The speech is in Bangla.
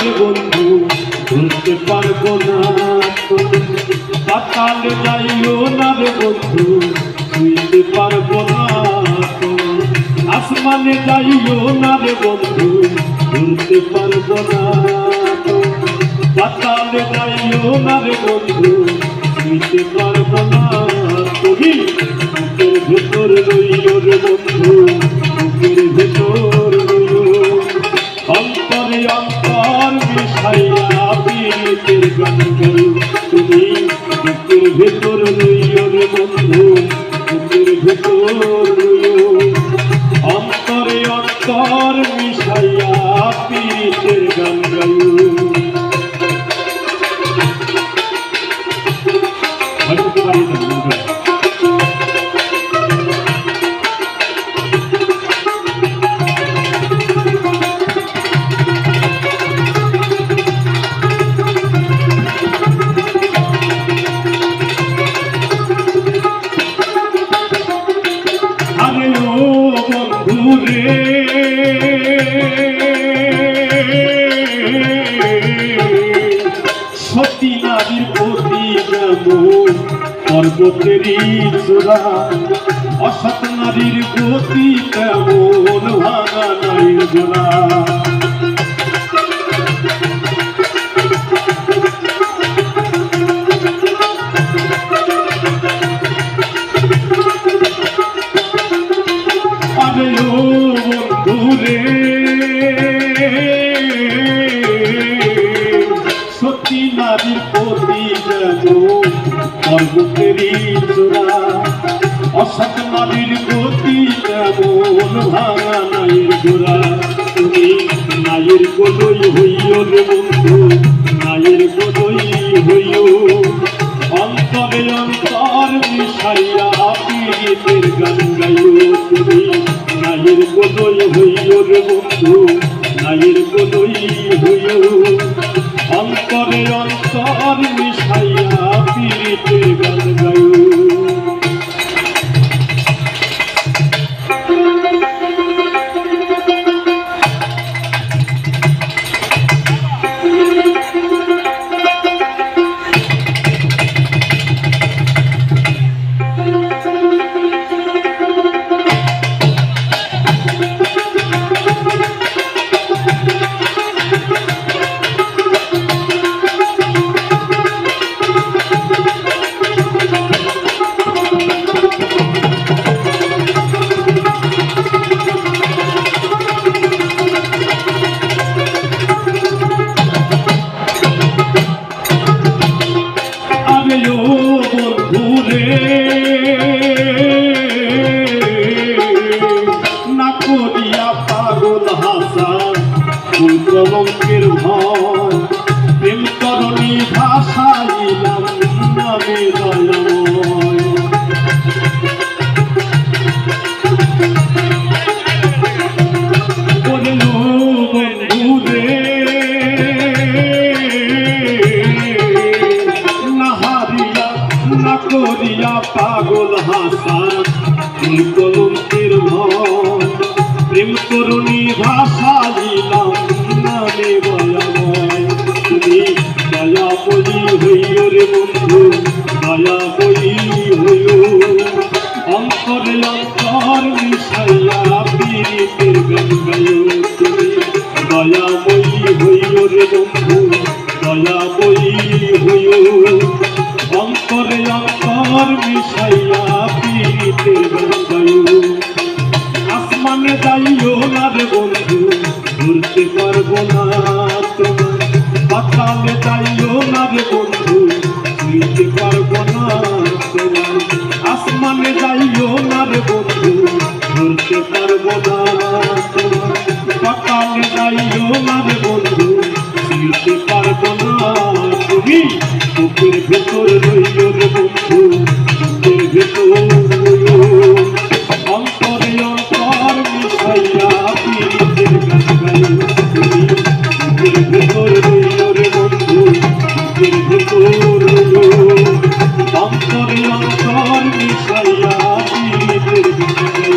রে বন্ধু, ভুলতে পারব না পাতালে যাইও না রে বন্ধু শুইতে পারব না আসমানে যাইও না রে বন্ধু, ভুলতে পারব না পাতালে যাইও না রে বন্ধু শুইতে পারব না তুমি ভেতর রইও রে বন্ধু। অন্তরে অন্তর মিশাইয়া পীড়িতের গান গাই তুমি বুকের ভেতর রইও রে বন্ধু, বুকের ভেতর রইও। অন্তরে অন্তর মিশাইয়া পীড়িতের গান গাই। হয়তো পারি নারীর প্রতি পর্বতেরই চূড়া অসৎ নারীর গতি কেমন? ভাঙা নারীর গোড়া যেন পর্বতেরই চূড়া অসৎ নারীর গতি তেমন ভাঙা নাইয়ের গোড়া তুমি নাইয়ের গোদই হইও রে বন্ধু নাইয়ের গোদই হইও অন্তরে অন্তর মিশাইয়া পীড়িতের গান গাইও তুমি নাইয়ের গোদই হইও রে বন্ধু নাইয়ের গোদই হইও অন্তরে মিশাইয়া পীড়িতের গান গাইও Amen. না করিয়া পাগল হাসা ফুল কলঙ্কের ভয় প্রেম করুণী ভাষা দিলাম, নামে দয়া বলি হইও রে বন্ধু দয়া বলি হইও। অন্তরে অন্তর মিশাইয়া পীড়িতের অন্তরে মিশাইয়া গাইও আসমানে যাইও না রে বন্ধু ঘুরতে পারব না তোমার পাতালে যাইও না রে বন্ধু শুইতে পারব না তোমার আসমানে যাইও না রে বন্ধু ঘুরতে পারব না তোমার পাতালে যাইও না রে বন্ধু শুইতে পারব না তুমি। বুকের ভেতর রইও রে বন্ধু বুকের ভেতর অন্তরে অন্তর মিশাইয়া পীড়িতের গাইও তুমি বুকের ভেতর রইও রে বন্ধু বুকের ভেতর রইও অন্তরে অন্তর মিশাইয়া পীড়িতের গান গাইও